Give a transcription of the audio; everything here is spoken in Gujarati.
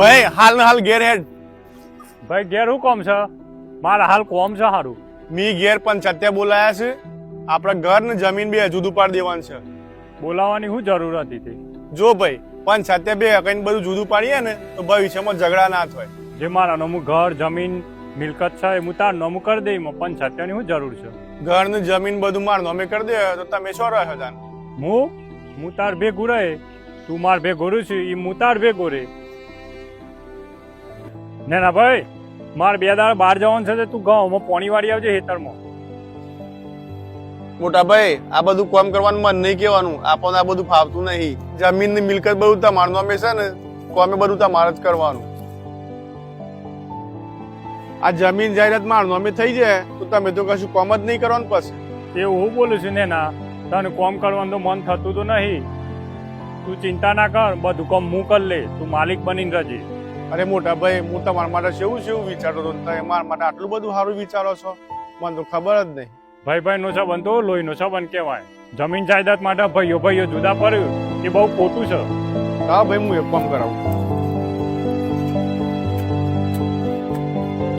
ભાઈ હાલ ને હાલ ઘેર હેડ. ભાઈ ઘેર શું કોમ છે? મારા હાલ કોમ છે સારું મી ઘેર પંચાયત બોલાયા છે. આપણા ઘર ને જમીન બે જુદું પાડી દેવાનું છે. બોલાવાની શું જરૂર હતી તે. જો ભાઈ પંચાયત બે કઈ બધું જુદું પાડીએ ને તો ભવિષ્યમાં ઝઘડા ના થાય. જે મારા નમું ઘર જમીન મિલકત છે એ હું તાર નમું કરી દઈ પણ સત્યની શું જરૂર છે. ઘર ને જમીન બધું માર નોમે કરી દે તો તમે શું રહ્યો તાન? હું? હું તાર ભેગું રહે. તું માર ભેગો છે એ હું તાર ભેગો રે ના ના ભાઈ મારે બે દાડા બહાર જવાનું છે તો તું ગામમાં પોણી વાળી આવજે હેતરમાં મોટા ભાઈ આ બધું કામ કરવાનું મન નહીં કહેવાનું. આપણને આ બધું ફાવતું નહીં. જમીનની મિલકત બધું તમારું નામે છે ને કોમે બધું તમારે જ કરવાનું. આ જમીન જાહેરાત મારું નામે થઈ જાય તો તમે તો કશું કોમ જ નહીં કરવાનું પછી. એવું હું બોલું છું ને ના તને કોમ કરવાનું તો મન થતું તો નહીં. તું ચિંતા ના કર બધું કામ હું કરી લે તું માલિક બનીને રહેજે. અરે મોટા ભાઈ હું તમારા માટે કેવું કેવું વિચારતો હતો. તમે મારા માટે આટલું બધું સારું વિચારો છો? મને તો ખબર જ નહીં. ભાઈ ભાઈ નો સંબંધ તો લોહીનો સંબંધ કહેવાય. જમીન જાયદાદ માટે ભાઈઓ ભાઈઓ જુદા પડ્યું. એ બહુ ખોટું છે. હા ભાઈ હું એક કામ કરાવું.